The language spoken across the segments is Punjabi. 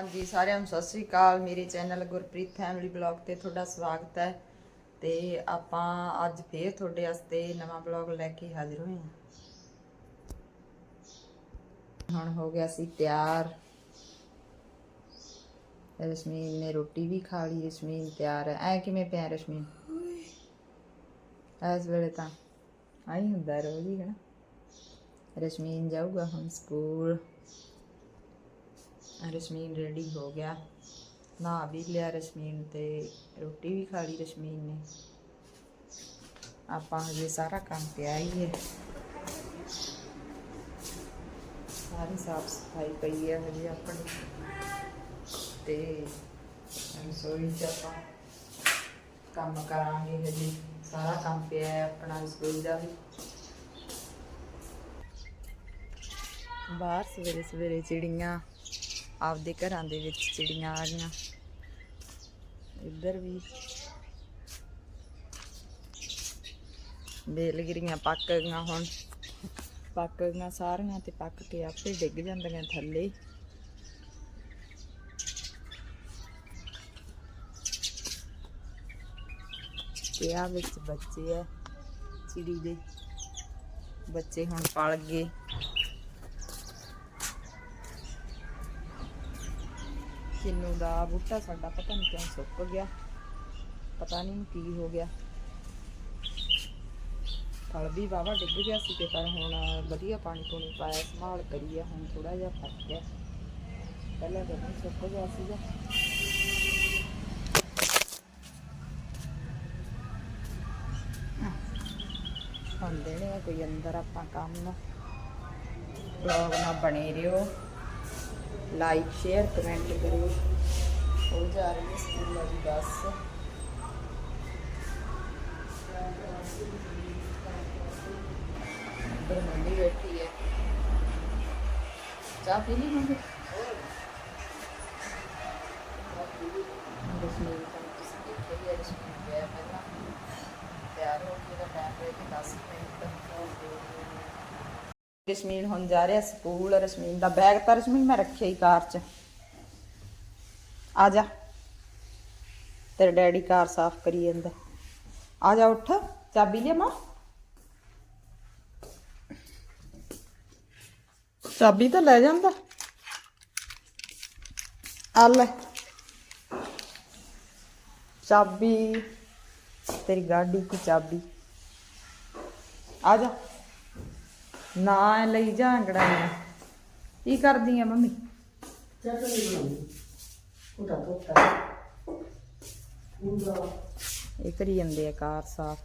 ਹਾਂਜੀ, ਸਾਰਿਆਂ ਨੂੰ ਸਤਿ ਸ੍ਰੀ ਅਕਾਲ। ਮੇਰੇ ਚੈਨਲ ਗੁਰਪ੍ਰੀਤ ਫੈਮਿਲੀ ਬਲੌਗ ਤੇ ਤੁਹਾਡਾ ਸਵਾਗਤ ਹੈ ਤੇ ਆਪਾਂ ਅੱਜ ਫੇਰ ਤੁਹਾਡੇ ਵਾਸਤੇ ਨਵਾਂ ਬਲੌਗ ਲੈ ਕੇ ਹਾਜ਼ਰ ਹੋਏ ਹਾਂ। ਹੁਣ ਹੋ ਗਿਆ ਸੀ ਤਿਆਰ। ਰਸ਼ਮੀਨ ਨੇ ਰੋਟੀ ਵੀ ਖਾ ਲਈ, ਰਸ਼ਮੀਨ ਤਿਆਰ ਹੈ। ਐ ਕਿਵੇਂ ਪਿਆ ਰਸ਼ਮੀਨ? ਇਸ ਵੇਲੇ ਤਾਂ ਆਈ ਹੁੰਦਾ ਰੋਜ਼ ਹੀ ਹੈ ਨਾ ਰਸ਼ਮੀਨ ਜਾਊਗਾ ਹੁਣ ਸਕੂਲ। ਰਸ਼ਮੀਨ ਰੈਡੀ ਹੋ ਗਿਆ। ਨਹਾ ਵੀ ਲਿਆ ਰਸ਼ਮੀਨ ਤੇ ਰੋਟੀ ਵੀ ਖਾ ਲਈ ਰਸ਼ਮੀਨ ਨੇ। ਆਪਾਂ ਹਜੇ ਸਾਰਾ ਕੰਮ ਪਿਆ ਹੀ ਹੈ। ਸਾਰੀ ਸਾਫ਼ ਸਫ਼ਾਈ ਪਈ ਹੈ ਹਜੇ ਆਪਣੀ। ਤੇ ਰਸੋਈ ਚ ਆਪਾਂ ਕੰਮ ਕਰਾਂਗੇ ਹਜੇ। ਸਾਰਾ ਕੰਮ ਪਿਆ ਹੈ ਆਪਣਾ ਰਸੋਈ ਦਾ ਵੀ। ਬਾਹਰ ਸਵੇਰੇ ਸਵੇਰੇ ਚਿੜੀਆਂ ਆਪਦੇ ਘਰਾਂ ਦੇ ਵਿੱਚ ਚਿੜੀਆਂ ਆ ਗਈਆਂ। ਇੱਧਰ ਵੀ ਬੇਲਗਿਰੀਆਂ ਪੱਕ ਗਈਆਂ ਹੁਣ। ਪੱਕ ਗਈਆਂ ਸਾਰੀਆਂ ਤੇ ਪੱਕ ਕੇ ਆਪੇ ਡਿੱਗ ਜਾਂਦੀਆਂ ਥੱਲੇ। ਤੇ ਆ ਵਿੱਚ ਬੱਚੇ ਆ, ਚਿੜੀ ਦੇ। ਬੱਚੇ ਹੁਣ ਪਲ ਗਏ। ਕਿੰਨੂ ਦਾ ਬੂਟਾ ਸਾਡਾ ਪਤਾ ਨਹੀਂ ਕਿਉਂ ਸੁੱਕ ਗਿਆ। ਪਤਾ ਨਹੀਂ ਕੀ ਹੋ ਗਿਆ। ਫਲ ਵੀ ਵਾਵਾ ਡਿੱਗ ਗਿਆ ਸੀ ਤੇ ਪਰ ਹੁਣ ਵਧੀਆ ਪਾਣੀ ਪੂਣੀ ਪਾਇਆ, ਸੰਭਾਲ ਕਰੀ ਆ, ਹੁਣ ਥੋੜਾ ਜਿਹਾ ਫ਼ਰਕ ਹੈ। ਪਹਿਲਾਂ ਤਾਂ ਨਹੀਂ ਸੁੱਕ ਗਿਆ ਸੀਗਾ। ਹੁਣ ਨੇ ਕੋਈ ਅੰਦਰ ਆਪਾਂ ਕੰਮ ਬਲੌਗ ਨਾਲ ਬਣੇ ਰਹੋ। ਲਾਈਕ ਸ਼ੇਅਰ ਕਮੈਂਟ ਕਰੋ ਹੋ ਜਾ ਰਹੀ ਹੈ ਸਕੂਲ ਵਾਲੀ ਬੱਸ। ਉੱਧਰ ਬੈਠੀ ਹੈ। ਚਾਹ ਪੀ ਲਈ ਮੰਮੀ ਰਸਮੀ ਤਾਂ ਤੁਸੀਂ ਦੇਖਿਆ ਹੀ ਹੈ ਰਸਮੀ ਗਿਆ ਪਹਿਲਾਂ ਤਿਆਰ ਹੋ ਕੇ ਦਾ ਟਾਈਮ ਹੋਇਆ ਕਿ 10 ਮਿੰਟ ਰਸ਼ਮੀਨ ਹੁਣ ਜਾ ਰਿਹਾ ਸਕੂਲ, ਰਸ਼ਮੀਨ ਦਾ ਬੈਗ ਤਾਂ ਰਸ਼ਮੀਨ ਮੈਂ ਰੱਖਿਆ ਹੀ ਕਾਰ 'ਚ। ਆ ਜਾ। ਤੇਰੇ ਡੈਡੀ ਕਾਰ ਸਾਫ਼ ਕਰੀ ਜਾਂਦਾ। ਆ ਜਾ ਉੱਠ। ਚਾਬੀ ਲਿਆ ਮਾਂ। ਚਾਬੀ ਤਾਂ ਲੈ ਜਾਂਦਾ। ਆ ਲੈ। ਚਾਬੀ। ਤੇਰੀ ਗਾਡੀ ਦੀ ਚਾਬੀ। ਆ ਜਾ। ਨਾ ਲਈ ਜਾ ਅੰਗੜਾਈਆਂ ਕੀ ਕਰਦੀ ਆ ਮੰਮੀ? ਚਟਨੀ ਬਣਾਉਣੀ ਉਹਦਾ ਪੁੱਤਾ ਉਹਦਾ ਇਹ ਕਰੀ ਜਾਂਦੇ ਆ ਕਾਰ ਸਾਫ਼।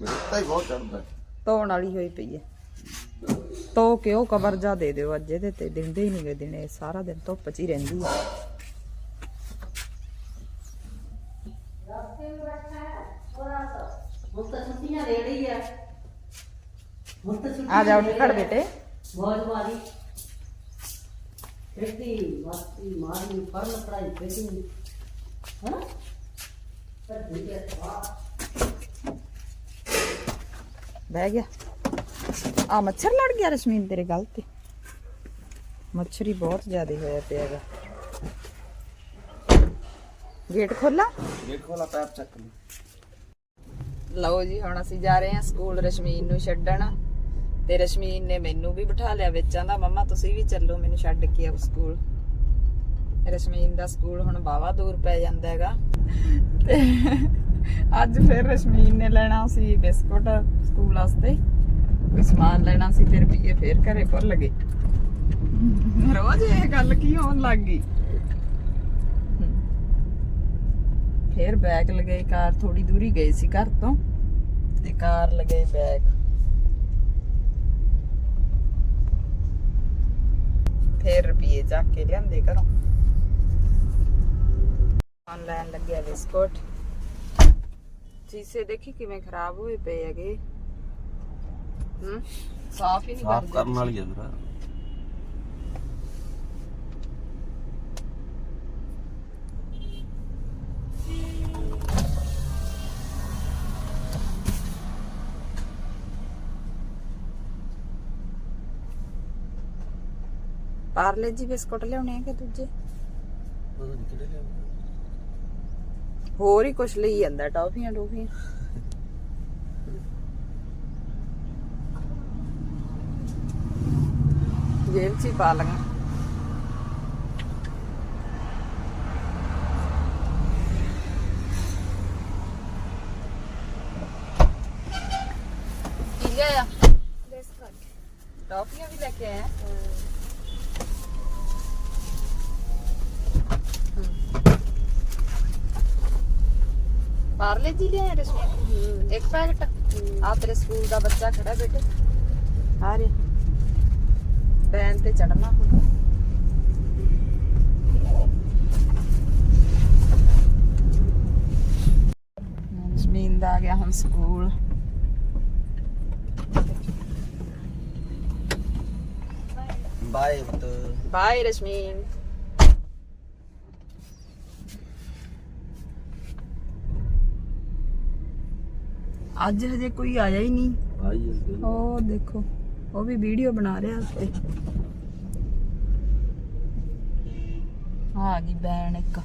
ਮਿੱਟਾ ਹੀ ਬਹੁਤ ਚੜਦਾ ਧੋਣ ਵਾਲੀ ਹੋਈ ਪਈ ਹੈ ਧੋ ਕੇ ਉਹ ਕਵਰ ਜਾ ਦੇ ਦਿਓ ਅੱਜ ਇਹਦੇ ਤੇ ਦਿੰਦੇ ਹੀ ਨਹੀਂ ਗੇ ਦਿਨੇ ਸਾਰਾ ਦਿਨ ਧੁੱਪ 'ਚ ਹੀ ਰਹਿੰਦੀ ਹੈ ਹੁਣ ਤਾਂ ਛੁੱਟੀਆਂ ਦੇ ਰਹੀ ਹੈ ਹੁਣ ਤਾਂ ਛੁੱਟੀਆਂ ਆ। ਜਾ ਉੱਠ ਦੇ ਖੜ ਰਹੀ ਹੈ। ਬੇਟੇ। ਬਹੁਤ ਵਾਰੀ ਇੱਤੀ ਮਸਤੀ ਮਾਰੀ ਪੜ੍ਹਨ ਪੜਾਈ ਪੇਟੀ ਹਾਂ ਪਰ ਠੀਕ ਹੈ ਵਾਹ ਬਹਿ ਗਿਆ। ਆ ਮੱਛਰ ਲੜ ਗਿਆ ਰਸ਼ਮੀਨ ਤੇਰੇ ਗਲ ਤੇ। ਮੱਛਰੀ ਬਹੁਤ ਜ਼ਿਆਦਾ ਹੋਇਆ ਪਿਆ ਹੈਗਾ। ਗੇਟ ਖੋਲਾ ਦੇਖੋ ਲਾ ਪੈਪ ਚੱਕ ਲਓ ਜੀ ਹੁਣ ਅਸੀਂ ਜਾ ਰਹੇ ਹਾਂ ਸਕੂਲ ਰਸ਼ਮੀਨ ਨੂੰ ਛੱਡਣ। ਤੇ ਰਸ਼ਮੀਨ ਨੇ ਮੈਨੂੰ ਵੀ ਬਿਠਾ ਲਿਆ ਵਿੱਚ ਆਂਦਾ ਮੰਮਾ, ਤੁਸੀਂ ਵੀ ਚੱਲੋ, ਮੈਨੂੰ ਛੱਡ ਕੇ ਆਓ ਸਕੂਲ। ਰਸ਼ਮੀਨ ਦਾ ਸਕੂਲ ਹੁਣ ਬਾਵਾ ਦੂਰ ਪੈ ਜਾਂਦਾ ਹੈਗਾ। ਤੇ ਅੱਜ ਫਿਰ ਰਸ਼ਮੀਨ ਨੇ ਲੈਣਾ ਸੀ ਬਿਸਕੁਟ ਸਕੂਲ ਵਾਸਤੇ। ਸਮਾਨ ਲੈਣਾ ਸੀ ਤੇ ਰੁਪਈਏ ਫੇਰ ਘਰੇ ਭੁੱਲ ਗਏ। ਰੋਜ਼ ਇਹ ਗੱਲ ਕੀ ਹੋਣ ਲੱਗ ਗਈ? ਫੇਰ ਬੈਗ ਲਗਾਈ ਕਾਰ ਥੋੜੀ ਦੂਰੀ ਗਈ ਸੀ ਘਰ ਤੋਂ। ਤੇ ਕਾਰ ਲਗਾਈ ਬੈਗ ਫੇਰ ਰੁਪਏ ਜਾ ਕੇ ਲਿਆਂਦੇ ਘਰੋਂ। ਆਨਲਾਈਨ ਲੱਗਿਆ ਬਿਸਕੁਟ। ਚੀਸੇ ਦੇਖੀ ਕਿਵੇਂ ਖਰਾਬ ਹੋਏ ਪਏ ਹੈਗੇ। ਹੂੰ? ਸਾਫ਼ ਹੀ ਨਹੀਂ ਸਾਫ਼ ਕਰਦੇ ਕਰਨ ਵਾਲੀ ਆ ਮੇਰਾ ਪਾਰਲੇ ਜੀ ਬਿਸਕੁਟ ਲਿਆਉਣੇ ਆ ਕਿ ਦੂਜੇ? ਪਤਾ ਨਹੀਂ ਕਿਹੜੇ ਲਿਆ ਹੋਰ ਹੀ ਕੁਛ ਲਈ ਜਾਂਦਾ ਟੌਫੀਆਂ ਟੌਫੀਆਂ। ਜੇਬ 'ਚ ਹੀ ਪਾ ਲਾਂਗਾ ਕੀ ਲਿਆ ਟੌਫੀਆਂ ਵੀ ਲੈ ਕੇ ਆਇਆ ਪਾਰਲੇ ਜੀ ਲਿਆ ਰਸਮੀ। ਇੱਕ ਪੈਕਟ ਆ ਤੇਰੇ ਸਕੂਲ ਦਾ ਬੱਚਾ ਖੜਾ ਬੇਟੇ ਆ ਰੇ ਬੈਨ ਤੇ ਚੜਨਾ ਹੁਣ। ਜ਼ਮੀਨ ਦਾ ਆ ਗਿਆ ਹੁਣ ਸਕੂਲ। Bye bye Rashmeen. ਅੱਜ ਹਜੇ ਕੋਈ ਆਇਆ ਹੀ ਨਹੀਂ। ਆਈ ਇਸ ਉਹ ਦੇਖੋ ਉਹ ਵੀ ਵੀਡੀਓ ਬਣਾ ਰਿਹਾ ਉੱਤੇ। ਆ ਗਈ ਬੈਣ ਇੱਕ।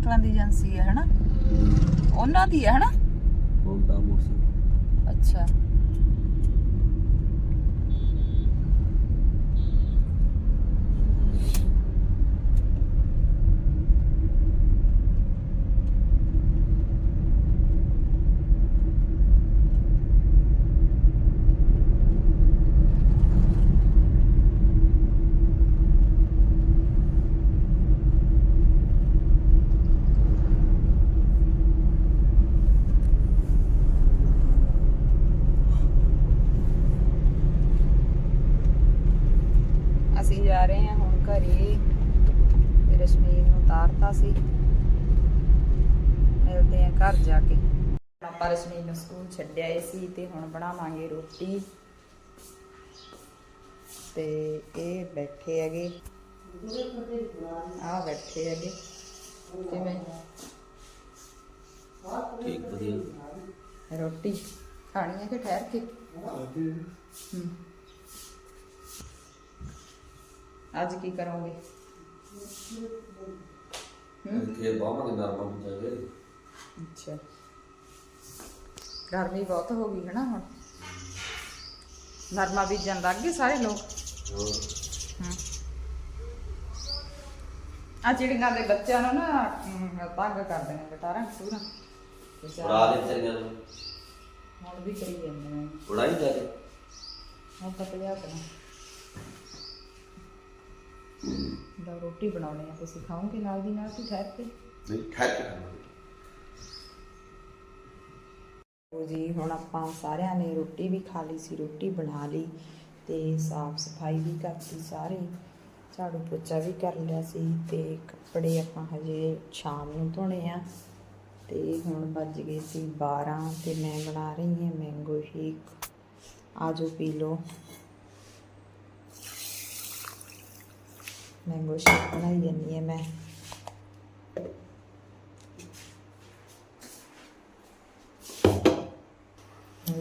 ਮੋਟਰਸਾਈਕਲਾਂ ਦੀ ਏਜੰਸੀ ਹੈ ਹਨਾ? ਉਹਨਾਂ ਦੀ ਹੈ ਹਨਾ? ਹੋਂਡਾ ਮੋਟਰਸਾਈਕਲ ਅੱਛਾ ਅਸੀਂ ਜਾ ਰਹੇ ਹਾਂ ਹੁਣ ਘਰੇ ਤੇ ਰਸ਼ਮੀਰ ਨੂੰ ਉਤਾਰਤਾ ਸੀ। ਮਿਲਦੇ ਹਾਂ ਘਰ ਜਾ ਕੇ। ਆਪਾਂ ਰਸ਼ਮੀਰ ਨੂੰ ਸਕੂਲ ਛੱਡਿਆ ਸੀ ਤੇ ਹੁਣ ਬਣਾਵਾਂਗੇ ਰੋਟੀ। ਤੇ ਇਹ ਬੈਠੇ ਹੈਗੇ। ਆ ਬੈਠੇ ਹੈਗੇ। ਕਿਵੇਂ? ਠੀਕ ਵਧੀਆ। ਰੋਟੀ ਖਾਣੀ ਹੈ ਕਿ ਠਹਿਰ ਕੇ। ਅੱਜ ਕੀ ਕਰੋਗੇ? ਦੇ ਨਰਮਾ ਅੱਛਾ। ਗਰਮੀ ਬਹੁਤ ਹੋ ਗਈ ਹੈ ਨਾ ਹੁਣ। ਨਰਮਾ ਬੀਜਣ ਲੱਗ ਗਏ ਸਾਰੇ ਲੋਕ। ਆ ਚਿੜੀਆਂ ਦੇ ਬੱਚਿਆਂ ਨੂੰ ਨਾ ਤੰਗ ਕਰਦੇ ਨੇ ਬਟਾਰਾਂ ਟੂਰਾਂ ਉਡਾ ਦੇ ਤੇਰੀਆਂ ਨੂੰ। ਹੁਣ ਵੀ ਕਰੀ ਜਾਂਦੇ ਨੇ। ਉਡਾਈ ਜਾ ਕੇ। ਹੁਣ ਤਾਂ ਪਿਆ ਕਰਾਂ ਦਾ ਰੋਟੀ ਬਣਾਉਣੀ ਆ ਤੁਸੀਂ ਖਾਓਗੇ ਨਾਲ ਦੀ ਨਾਲ ਕਿ ਠਹਿਰ ਕੇ ਨਹੀਂ ਠਹਿਰ ਕੇ ਉਹ ਜੀ ਹੁਣ ਆਪਾਂ ਸਾਰਿਆਂ ਨੇ ਰੋਟੀ ਵੀ ਖਾ ਲਈ ਸੀ ਰੋਟੀ ਬਣਾ ਲਈ ਤੇ ਸਾਫ਼ ਸਫ਼ਾਈ ਵੀ ਕਰਤੀ ਸਾਰੇ। ਝਾੜੂ ਪੋਚਾ ਵੀ ਕਰ ਲਿਆ ਸੀ ਤੇ ਕੱਪੜੇ ਆਪਾਂ ਹਜੇ ਸ਼ਾਮ ਨੂੰ ਧੋਣੇ ਆ। ਤੇ ਹੁਣ ਵੱਜ ਗਏ ਸੀ 12 ਤੇ ਮੈਂ ਬਣਾ ਰਹੀ ਹਾਂ ਮੈਂਗੋ ਸ਼ੇਕ। ਆਜੋ ਪੀ ਲਓ। ਮੈਂਗੋ ਸ਼ੇਕ ਬਣਾਈ ਜਾਂਦੀ ਹੈ ਮੈਂ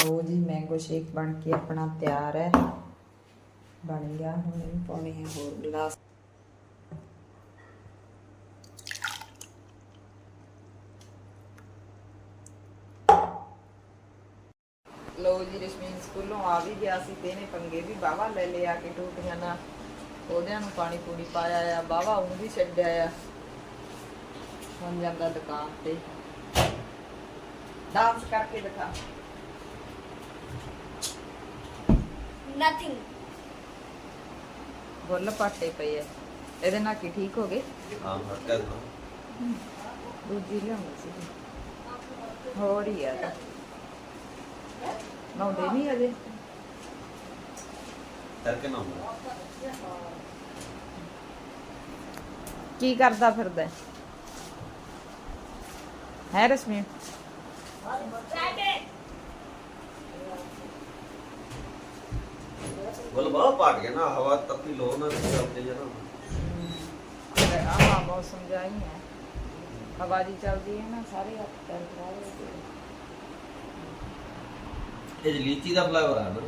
ਲੋ ਜੀ ਮੈਂਗੋ ਸ਼ੇਕ ਬਣ ਕੇ ਆਪਣਾ ਤਿਆਰ ਹੈ ਬਣ ਗਿਆ ਹੁਣ ਇਹਨੂੰ ਪਾਉਣੇ ਹੈ ਹੋਰ ਗਲਾਸ ਲੋ ਜੀ ਰਸ਼ਮੀਨ ਸਕੂਲੋਂ ਆ ਵੀ ਗਿਆ ਸੀ ਤੇ ਇਹਨੇ ਪੰਗੇ ਵੀ ਬਾਵਾ ਲੈ ਲਿਆ ਕੇ ਟੂਟੀਆਂ ਨਾਲ ਉਹਦਿਆਂ ਨੂੰ ਪਾਣੀ ਪੂਣੀ ਪਾਇਆ ਆ ਬਾਵਾ ਉਹ ਵੀ ਛੱਡਿਆ ਆ। ਹੁਣ ਜਾਂਦਾ ਦੁਕਾਨ ਤੇ। ਡਾਂਸ ਕਰਕੇ ਦਿਖਾ। Nothing. ਬੁੱਲ ਪਾਟੇ ਪਏ ਐ ਇਹਦੇ ਨਾਲ ਕੀ ਠੀਕ ਹੋ ਗਏ? ਹਾਂ ਹਟ ਦਿਖਾ। ਦੂਜੀ ਲਿਆਉਣੀ ਸੀ। ਹੋਰ ਹੀ ਆ। ਨਹਾਉਂਦੇ ਨਹੀਂ ਅਜੇ? ਕਰਕੇ ਨਾ ਹੁੰਦਾ ਕੀ ਕਰਦਾ ਫਿਰਦਾ? ਹੈ ਹੈ ਰਸਮੀ? ਬੋਲ ਬਹੁਤ ਪਾਟ ਗਿਆ ਨਾ ਹਵਾ ਤੱਤੀ ਲੋ ਨਾ ਚੱਲਦੇ ਜਨਾ ਆਹ ਮੌਸਮ ਜਾਈ ਹੈ। ਹਵਾ ਦੀ ਚੱਲਦੀ ਹੈ ਨਾ ਸਾਰੇ ਹੱਥ ਪੈਰ ਖਰਾਬ ਹੋ ਗਏ। ਇਹ ਲੀਚੀ ਦਾ ਫਲੇਵਰ ਆ ਨਾ।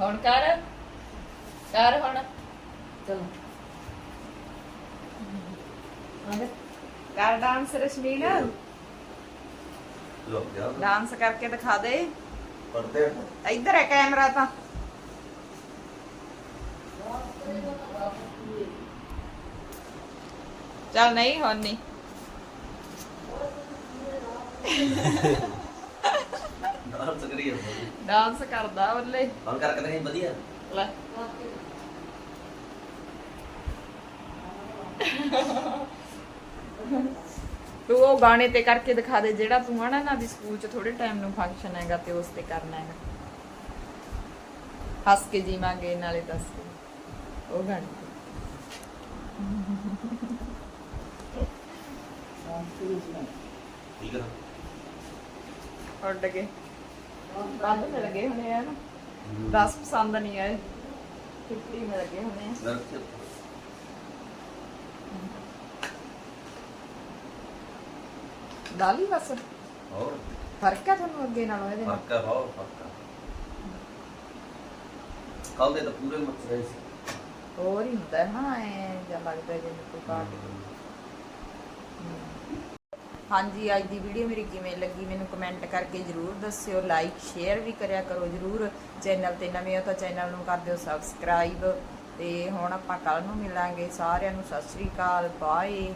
ਹੁਣ ਕਰ ਕਰ ਹੁਣ। ਚਲ। ਕਰ ਡਾਂਸ ਰਸ਼ਮੀਨ। ਲੋ ਜਾ। ਡਾਂਸ ਕਰਕੇ ਦਿਖਾ ਦੇ। ਪੜਦੇ ਇੱਧਰ ਹੈ ਕੈਮਰਾ ਤਾਂ। ਚੱਲ ਨਹੀਂ ਹੁਣ ਨਹੀਂ। ਡਾਂਸ ਕਰੀ ਜਾਂਦਾ ਡਾਂਸ ਕਰਦਾ ਬੱਲੇ ਹੁਣ ਕਰਕੇ ਨਹੀਂ ਵਧੀਆ। ਲੈ। ਤੂੰ ਉਹ ਗਾਣੇ ਤੇ ਕਰਕੇ ਦਿਖਾ ਦੇ ਜਿਹੜਾ ਤੂੰ ਆਣਾ ਨਾ ਵੀ ਸਕੂਲ 'ਚ ਥੋੜੇ ਟਾਈਮ ਨੂੰ ਫੰਕਸ਼ਨ ਹੈਗਾ ਤੇ ਉਸ ਤੇ ਕਰਨਾ ਹੈਗਾ। ਹੱਸ ਕੇ ਜੀਵਾਂਗੇ ਨਾਲੇ ਦੱਸ ਕੇ। ਉਹ ਗਾਣੇ ਤੇ। ਠੀਕ ਹੈ ਉੱਡ ਗਏ। ਬੰਦ ਮਿਲ ਗਏ ਹੁਣੇ ਆ ਨਾ। 10 ਪਸੰਦ ਨਹੀਂ ਆਏ। 50 ਮਿਲ ਗਏ ਹੁਣੇ ਆ। ਨਾ ਡਾਲੀ ਬਸ। ਹੋਰ? ਫ਼ਰਕ ਹੈ ਤੁਹਾਨੂੰ ਅੱਗੇ ਨਾਲੋਂ ਇਹਦੇ ਨਾਲ? ਫ਼ਰਕ ਹੈ ਬਹੁਤ ਫ਼ਰਕ ਹੈ ਕੱਲ ਦੇ ਤਾਂ ਪੂਰੇ ਮੱਚ ਰਹੇ ਸੀ। ਹੋਰ ਹੀ ਹੁੰਦਾ ਹੈ ਨਾ ਐ ਜਾਂ ਲੱਗਦਾ ਜਿਵੇਂ ਕੋਈ ਕਾਟ ਹਾਂਜੀ, ਅੱਜ ਦੀ ਵੀਡੀਓ ਮੇਰੀ ਕਿਵੇਂ ਲੱਗੀ ਮੈਨੂੰ ਕਮੈਂਟ ਕਰਕੇ ਜਰੂਰ ਦੱਸਿਓ ਲਾਈਕ ਸ਼ੇਅਰ ਵੀ ਕਰਿਆ ਕਰੋ ਜਰੂਰ। ਚੈਨਲ ਤੇ ਨਵੇਂ ਹੋ ਤਾਂ ਚੈਨਲ ਨੂੰ ਕਰ ਦਿਓ ਸਬਸਕ੍ਰਾਈਬ ਤੇ ਹੁਣ ਆਪਾਂ ਕੱਲ ਨੂੰ ਮਿਲਾਂਗੇ ਸਾਰਿਆਂ ਨੂੰ, ਸਤਿ ਸ੍ਰੀ ਅਕਾਲ ਬਾਏ